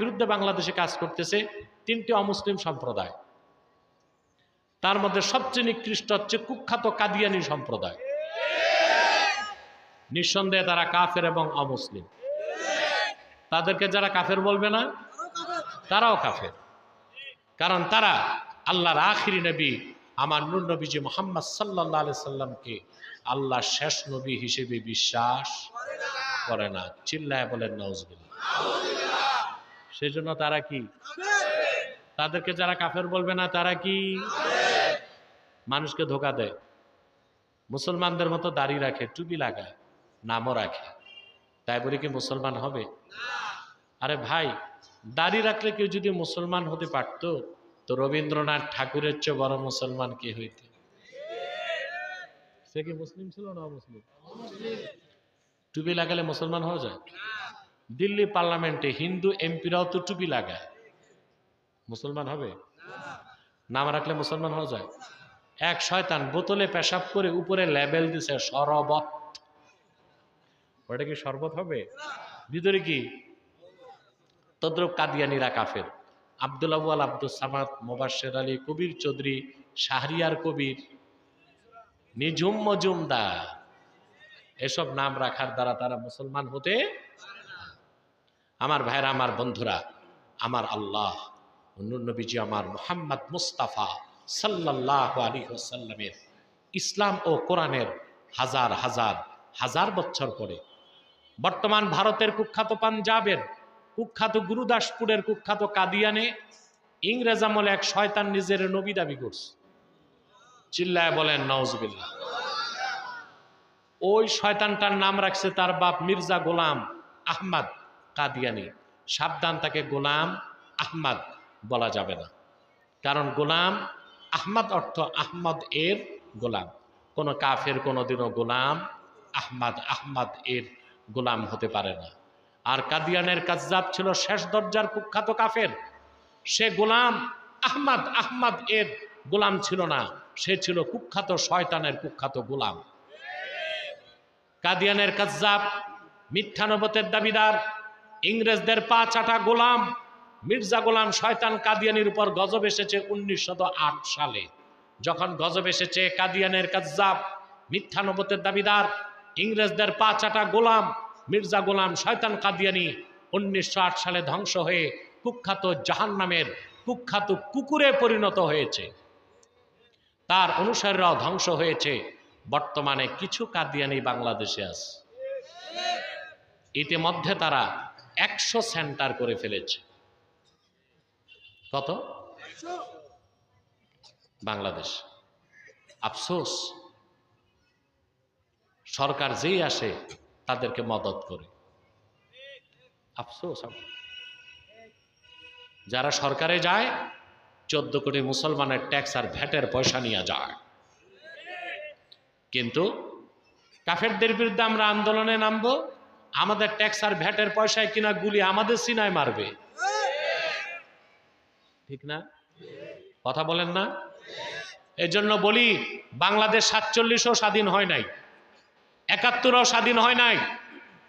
বিরুদ্ধে বাংলাদেশে কাজ করতেছে তিনটি অমুসলিম সম্প্রদায়। তার মধ্যে সবচেয়ে নিকৃষ্ট হচ্ছে কুখ্যাত কাদিয়ানি সম্প্রদায়। নিঃসন্দেহে তারা কাফের এবং অমুসলিম। তাদেরকে যারা কাফের বলবে না, তারাও কাফের। কারণ তারা আল্লাহর আখিরি নবী, আমার নূর নবীজি মোহাম্মদ সাল্লাহ আলি সাল্লামকে আল্লাহ শেষ নবী হিসেবে বিশ্বাস করে না। চিল্লায় বলেন নজবিল্লা সেজন্য তারা কি? তাদেরকে যারা কাফের বলবে না, তারা কি? মানুষকে ধোকা দেয়। মুসলমানদের মতো দাড়ি রাখে, টুপি লাগায়, নামও রাখে। তাই বলে কি মুসলমান হবে? আরে ভাই, দাড়ি রাখলে কেউ যদি মুসলমান হতে পারত, তো রবীন্দ্রনাথ ঠাকুরের চেয়ে বড় মুসলমান কে হইতে? সে কি মুসলিম ছিল না মুসলিম টুপি লাগালে মুসলমান হওয়া যায়? দিল্লি পার্লামেন্টে হিন্দু এমপিরাও তো টুপি লাগায়। মুসলমান হবে? নাম রাখলে মুসলমান হওয়া যায়। এক শয়তান বোতলে পেশাব করে উপরে লেবেল দিছে শরবত ওটা কি শরবত হবে? ভিতরে কি? তদ্রুপ কাদিয়ানিরা কাফের। আব্দুল আবুয়াল আব্দুল সামাদ মোবাশ্বের আলী, কবির চৌধুরী, শাহরিয়ার কবির, নিঝুম মজুমদার। এসব নাম রাখার দ্বারা তারা মুসলমান হতে আমার ভাইরা, আমার বন্ধুরা, আমার আল্লাহ নবীজি আমার মোহাম্মদ মুস্তাফা সাল্লাহ আলী সাল্লামের ইসলাম ও কোরআনের হাজার হাজার হাজার বছর পরে বর্তমান ভারতের কুখ্যাত পাঞ্জাবের কুখ্যাত গুরুদাসপুরের কুখ্যাত কাদিয়ানে ইংরেজ আমলে এক শয়তান নিজের নবী দাবি করছে। চিল্লায় বলেন নওজবিল্লা ওই শয়তানটার নাম রাখছে তার বাপ মির্জা গোলাম আহমদ। কাদিয়ানি। সাবধান তাকে গোলাম আহমদ বলা যাবে না। কারণ গোলাম আহমদ অর্থ আহমদ এর গোলাম। কোনো কাফের কোনোদিনও গোলাম আহমদ আহমদ এর গোলাম হতে পারে না। আর কাদিয়ানের কাজ্জাব ছিল শেষ দরজার কুখ্যাত কাফের। সে গোলাম আহমদ আহমদ এর গোলাম ছিল না। সে ছিল কুখ্যাত শয়তানের কুখ্যাত গোলাম। কাদিয়ানের কাজ্জাব মিথ্যানবতের দাবিদার। ইংরেজদের পা চাটা গোলাম। মির্জা গোলাম শয়তান কাদিয়ানির উপর গজব এসেছে উনিশশো আট সালে। যখন গজব এসেছে কাদিয়ানের কাজ্জাব মিথ্যানবতের দাবিদার, ইংরেজদের পা চাটা গোলাম, মির্জা গোলাম শয়তান কাদিয়ানি উনিশশো সালে ধ্বংস হয়ে কুখ্যাত জাহান নামের কুখ্যাত কুকুরে পরিণত হয়েছে। তার অনুসারীরাও ধ্বংস হয়েছে। বর্তমানে কিছু কাদিয়ানি বাংলাদেশে আছে। ইতিমধ্যে তারা একশো সেন্টার করে ফেলেছে। কত? বাংলাদেশ। আফসোস। সরকার যেই আসে, তাদেরকে মদত করে। আফসোস। যারা সরকারে যায়, চোদ্দ কোটি মুসলমানের ট্যাক্স আর ভ্যাটের পয়সা নিয়ে যায়। কিন্তু কাফেরদের বিরুদ্ধে আমরা আন্দোলনে নামবো। আমাদের ট্যাক্স আর ভ্যাটের পয়সায় কিনা গুলি আমাদের সিনায় মারবে। ঠিক না? কথা বলেন না? এই জন্য বলি, বাংলাদেশ সাতচল্লিশও স্বাধীন হয় নাই, একাত্তরও স্বাধীন হয় নাই,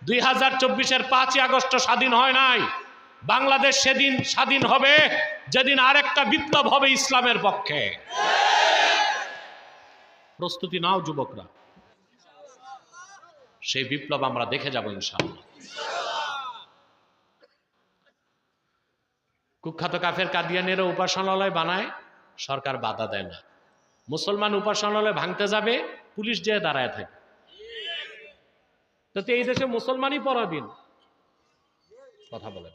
দুই হাজার চব্বিশের পাঁচই আগস্ট স্বাধীন হয় নাই, বাংলাদেশ সেদিন স্বাধীন হবে, যেদিন আরেকটা বিপ্লব হবে ইসলামের পক্ষে। প্রস্তুতি নাও যুবকরা। সেই বিপ্লব আমরা দেখে যাব ইনশাআল্লাহ। কুখ্যাত কাফের কাদিয়ানেরও উপাসনালয় বানায়, সরকার বাধা দেয় না। মুসলমান উপাসনালয় ভাঙতে যাবে, পুলিশ যেয়ে দাঁড়ায় থাকে। তো এই দেশে মুসলমানই পরাধীন। কথা বলেন।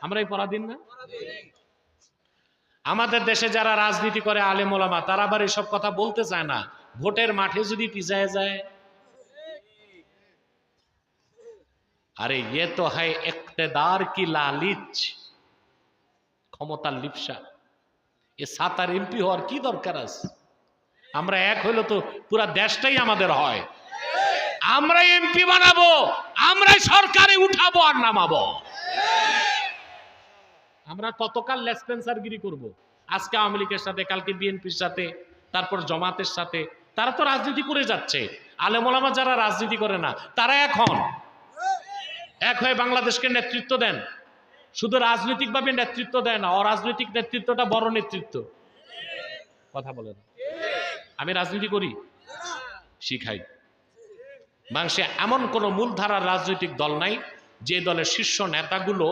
আমরা এই পরাধীন না? আমাদের দেশে যারা রাজনীতি করে, আলেম ওলামা, তারা আবার এসব কথা বলতে চায় না। ভোটের মাঠে যদি পিছায় যায় আরে ইয়ে তো হয় ইকতেদার কি লালিচ? ক্ষমতার লিপসা। এ সাতার এমপি হওয়ার কি দরকার আছে? আমরা এক হইলে তো পুরা দেশটাই আমাদের হয়। আমরা এমপি বানাবো, আমরাই সরকারে উঠাবো আর নামাবো। আমরা কতকাল লেসপেন্সারগিরি করব। আজকে আওয়ামী লীগের সাথে, কালকে বিএনপির সাথে, তারপর জমাতের সাথে, তারা তো রাজনীতি করে যাচ্ছে। আলেমোলামা যারা রাজনীতি করে না, তারা এখন এক হয়ে বাংলাদেশকে নেতৃত্ব দেন। শুধু রাজনৈতিকভাবে নেতৃত্ব দেয় না, অরাজনৈতিক নেতৃত্বটা বড় নেতৃত্ব। কথা বলেন আমি রাজনীতি করি, শিখাই। বাংশে এমন কোনো মূলধারার রাজনৈতিক দল নাই, যে দলের শীর্ষ নেতাগুলো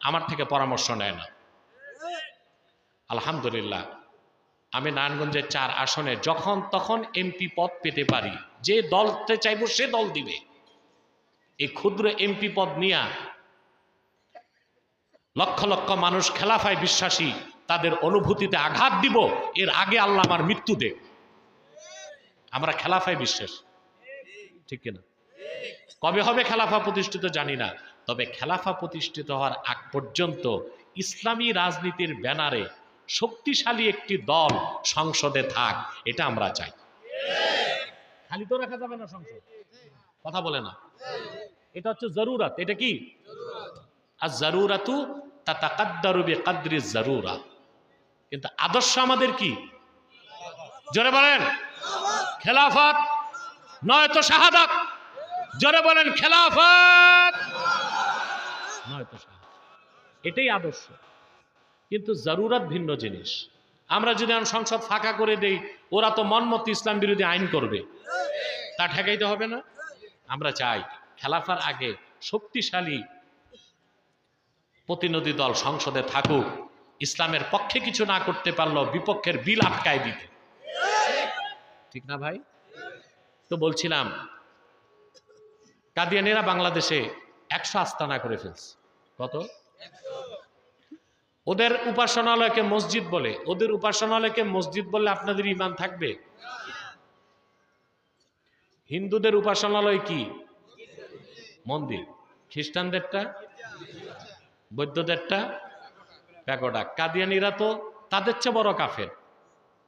আমার থেকে পরামর্শ নেয় না। আলহামদুলিল্লাহ, আমি নারায়ণগঞ্জের চার আসনে যখন তখন এমপি পদ পেতে পারি। যে দলতে চাইব সে দল দিবে। এই ক্ষুদ্র এমপি পদ নিয়ে লক্ষ লক্ষ মানুষ খেলাফায় বিশ্বাসী, তাদের অনুভূতিতে আঘাত দিব, এর আগে আল্লাহ আমার মৃত্যু দে। আমরা খেলাফায় বিশ্বাস। ঠিক কিনা? কবে হবে খেলাফা প্রতিষ্ঠিত জানি না, তবে খেলাফা প্রতিষ্ঠিত হওয়ার আগ পর্যন্ত ইসলামী রাজনীতির ব্যানারে শক্তিশালী একটি দল সংসদে থাক, এটা আমরা চাই। খালি তো রাখা যাবে না সংসদ। কথা বলে না। এটা হচ্ছে জরুরাত এটা কি? আর জরুরাতু তা তাকাদ্দারু কাদ্রি জরুরা। কিন্তু আদর্শ আমাদের কি? জোরে বলেন। খেলাফত। নয়তো শাহাদাত। জোরে বলেন খেলাফত। নয়তো শাহাদাত। এটাই আদর্শ। কিন্তু জরুরাত ভিন্ন জিনিস। আমরা যদি সংসদ ফাঁকা করে দেই ওরা তো মনমত ইসলাম বিরোধী আইন করবে। তা ঠেকাইতে হবে না? আমরা চাই। খেলাফার আগে শক্তিশালী প্রতিনিধি দল সংসদে থাকুক, ইসলামের পক্ষে কিছু না করতে পারল বিপক্ষের বিল আটকায় দিতে। ঠিক না ভাই? তো বলছিলাম, কাদিয়ানিরা বাংলাদেশে একশো আস্তানা করে ফেলছে। কত? ওদের উপাসনালয়কে মসজিদ বলে, ওদের উপাসনালয়কে মসজিদ বললে আপনাদের ইমান থাকবে? হিন্দুদের উপাসনালয় কি? মন্দির। খ্রিস্টানদেরটা, বৌদ্ধদেরটা, প্যাগোডা। কাদিয়ানিরা তো তাদের চেয়ে বড় কাফের।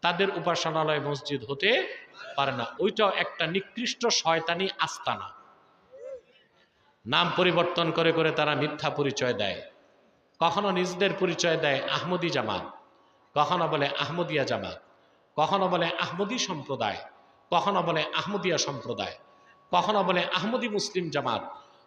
তাদের উপাসনালয় মসজিদ হতে পারে না। ওইটাও একটা নিকৃষ্ট শয়তানি আস্তানা। নাম পরিবর্তন করে করে তারা মিথ্যা পরিচয় দেয়। কখনো নিজেদের পরিচয় দেয় আহমদি জামাত। কখনো বলে আহমদিয়া জামাত। কখনো বলে আহমদি সম্প্রদায়। কখনো বলে আহমদিয়া সম্প্রদায়। কখনো বলে আহমদি মুসলিম জামাত।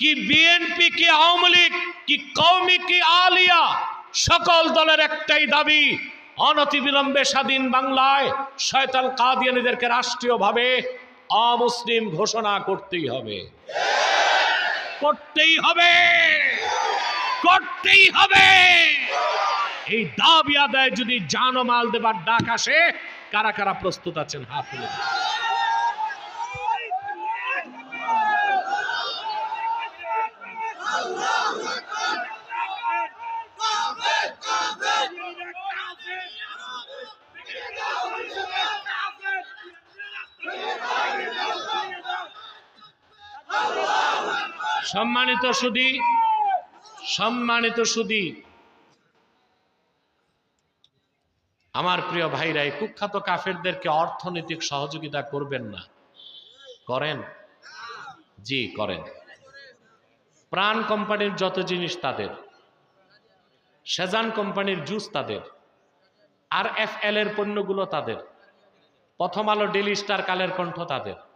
কি বিএনপি কি আওয়ামী লীগ, কি কৌমি কি আলিয়া, সকল দলের একটাই দাবি, অনতিবিলম্বে স্বাধীন বাংলায় শয়তান কাদিয়ানিদেরকে রাষ্ট্রীয়ভাবে অমুসলিম ঘোষণা করতেই হবে। করতেই হবে। করতেই হবে। এই দাবি আদায় যদি জানমাল দেবার ডাক আসে, কারা কারা প্রস্তুত আছেন হাত সম্মানিত সুদী সম্মানিত সুদী আমার প্রিয় ভাইরা, এই কুখ্যাত কাফেরদেরকে অর্থনৈতিক সহযোগিতা করবেন না। করেন? জি, করেন। প্রাণ কোম্পানির যত জিনিস তাদের, সেজান কোম্পানির জুস তাদের, আর এফ এল এর পণ্যগুলো তাদের, প্রথম আলো ডেলি স্টার কালের কণ্ঠ তাদের।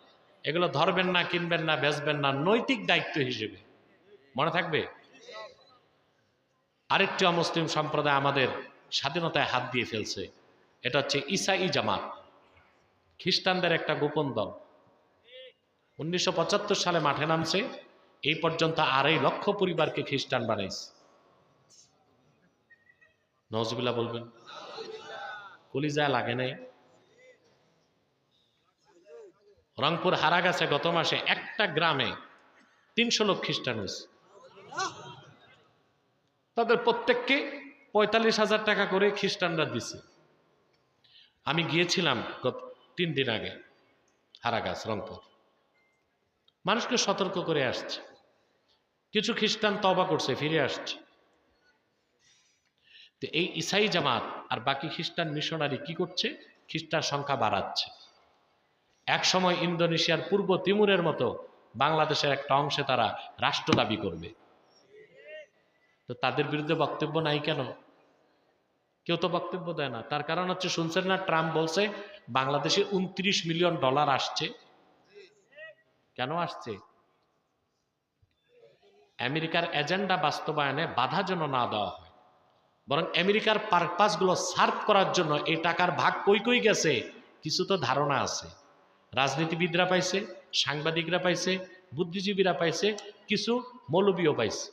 এগুলো ধরবেন না, কিনবেন না, বেচবেন না, নৈতিক দায়িত্ব হিসেবে। মনে থাকবে? আরেকটি অমুসলিম সম্প্রদায় আমাদের স্বাধীনতায় হাত দিয়ে ফেলছে। এটা হচ্ছে ইসাই জামাত। খ্রিস্টানদের একটা গোপন দল। উনিশশো পঁচাত্তর সালে মাঠে নামছে। এই পর্যন্ত আড়াই লক্ষ পরিবারকে খ্রিস্টান বানাইছে। নজবিল্লা বলবেন, কলিজায় লাগে নাই। রংপুর হারা গেছে গত মাসে একটা গ্রামে তিনশো লোক খ্রিস্টান হয়েছে। তাদের প্রত্যেককে পঁয়তাল্লিশ হাজার টাকা করে খ্রিস্টানরা দিছে। আমি গিয়েছিলাম গত তিন দিন আগে হারাগাছ, রংপুর। মানুষকে সতর্ক করে আসছে। কিছু খ্রিস্টান তবা করছে, ফিরে আসছে। তো এই ইসাই জামাত আর বাকি খ্রিস্টান মিশনারি কি করছে? খ্রিস্টান সংখ্যা বাড়াচ্ছে। এক সময় ইন্দোনেশিয়ার পূর্ব তিমুরের মতো বাংলাদেশের একটা অংশে তারা রাষ্ট্র দাবি করবে। তো তাদের বিরুদ্ধে বক্তব্য নাই কেন? কেউ তো বক্তব্য দেয় না। তার কারণ হচ্ছে, শুনছেন না, ট্রাম্প বলছে, বাংলাদেশে উনত্রিশ মিলিয়ন ডলার আসছে। কেন আসছে? আমেরিকার এজেন্ডা বাস্তবায়নে বাধা যেন না দেওয়া হয়, বরং আমেরিকার পারপাসগুলো সার্ভ করার জন্য এই টাকার ভাগ কই কই গেছে, কিছু তো ধারণা আছে। রাজনীতিবিদরা পাইছে, সাংবাদিকরা পাইছে, বুদ্ধিজীবীরা পাইছে, কিছু মৌলবীও পাইছে।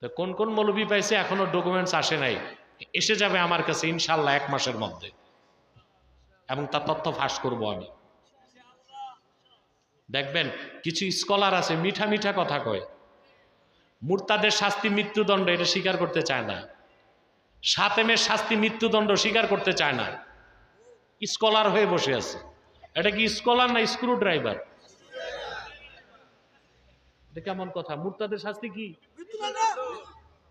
তো কোন কোন মৌলবী পাইছে এখনও ডকুমেন্টস আসে নাই, এসে যাবে আমার কাছে ইনশাল্লাহ এক মাসের মধ্যে। এবং তার তথ্য ফাঁস করব আমি। দেখবেন, কিছু স্কলার আছে, মিঠা মিঠা কথা কয়। মুরতাদের শাস্তি মৃত্যুদণ্ড, এটা স্বীকার করতে চায় না। সাতেমের শাস্তি মৃত্যুদণ্ড স্বীকার করতে চায় না। স্কলার হয়ে বসে আছে। এটা কি স্কলার না স্ক্রু ড্রাইভার কেমন কথা? মুরতাদের শাস্তি কি?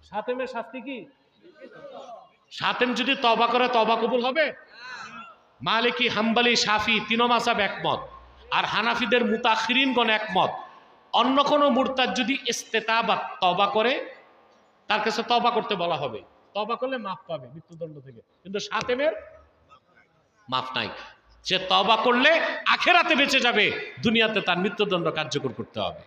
সাতেমের শাস্তি কি? সাতেম যদি তবা করে তবা কবুল হবে? মালিকি, হাম্বালি সাফি তিনমাসাব একমত। আর হানাফিদের মুতাখিরিনগণ একমত। অন্য কোনো মুরতাদ যদি ইস্তেতা বা তবা করে, তার কাছে তবা করতে বলা হবে। তবা করলে মাফ পাবে মৃত্যুদণ্ড থেকে। কিন্তু সাতেমের মাফ নাই। সে তবা করলে আখেরাতে বেঁচে যাবে। দুনিয়াতে তার মৃত্যুদণ্ড কার্যকর করতে হবে।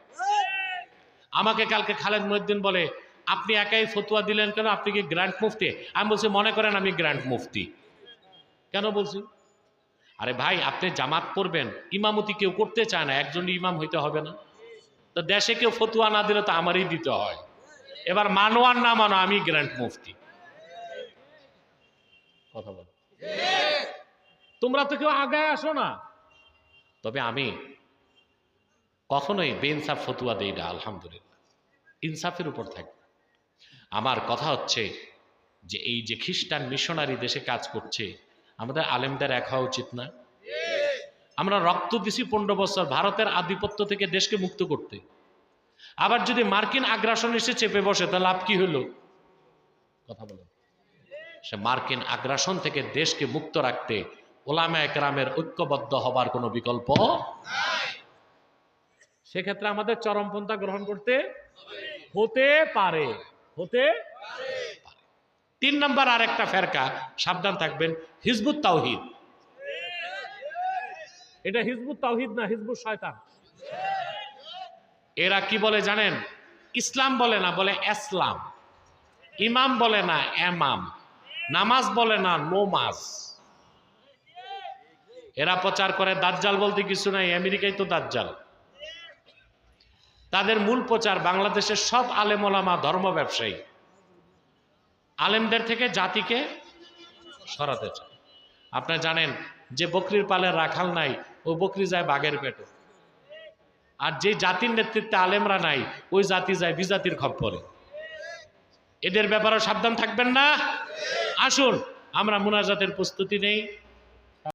আমাকে কালকে খালেদ মহিদ্দিন বলে, আপনি একাই ফতুয়া দিলেন কেন? আপনি কি গ্র্যান্ড মুফতি? আমি বলছি, মনে করেন আমি গ্র্যান্ড মুফতি। কেন বলছি? আরে ভাই, আপনি জামাত পড়বেন, ইমামতি কেউ করতে চায় না, একজন ইমাম হইতে হবে না। তো দেশে কেউ ফতুয়া না দিলে তো আমারই দিতে হয়। এবার মানো আর না মানো, আমি গ্র্যান্ড মুফতি। কথা বল। তোমরা তো কেউ আগায় আসো না। তবে আমি কখনোই বেইনসাফ ফতুয়া দেই না, আলহামদুলিল্লাহ। ইনসাফের উপর থাকি। আমার কথা হচ্ছে যে, এই যে খ্রিস্টান মিশনারি দেশে কাজ করছে, আমাদের আলেমদের এক হওয়া উচিত না। আমরা রক্ত দিছি পনেরো বছর, ভারতের আধিপত্য থেকে দেশকে মুক্ত করতে। আবার যদি মার্কিন আগ্রাসন এসে চেপে বসে, তা লাভ কি হলো? কথা বলো সে মার্কিন আগ্রাসন থেকে দেশকে মুক্ত রাখতে ওলামা একরামের ঐক্যবদ্ধ হবার কোনো বিকল্প সেক্ষেত্রে আমাদের চরমপন্থা গ্রহণ করতে হতে পারে, হতে তিন নম্বর আর একটা ফেরকা, সাবধান থাকবেন, হিজবুত তাওহিদ। এটা হিজবুত তাওহিদ না, হিজবুত শয়তান। এরা কি বলে জানেন? ইসলাম বলে না, বলে ইসলাম ইমাম বলে না, এমাম। নামাজ বলে না, নোমাজ। এরা প্রচার করে দাজ্জাল বলতে কিছু নাই আমেরিকায় তো দাজ্জাল। তাদের মূল প্রচার বাংলাদেশের সব আলেমোলামা ধর্ম ব্যবসায়ী। আলেমদের থেকে জাতিকে সরাতে চায়। আপনারা জানেন যে বকরির পালে রাখাল নাই, ও বকরি যায় বাঘের পেটে। আর যে জাতির নেতৃত্বে আলেমরা নাই, ওই জাতি যায় বিজাতির খপ্পরে। এদের ব্যাপারে সাবধান থাকবেন না? আসুন, আমরা মুনাজাতের প্রস্তুতি নেই।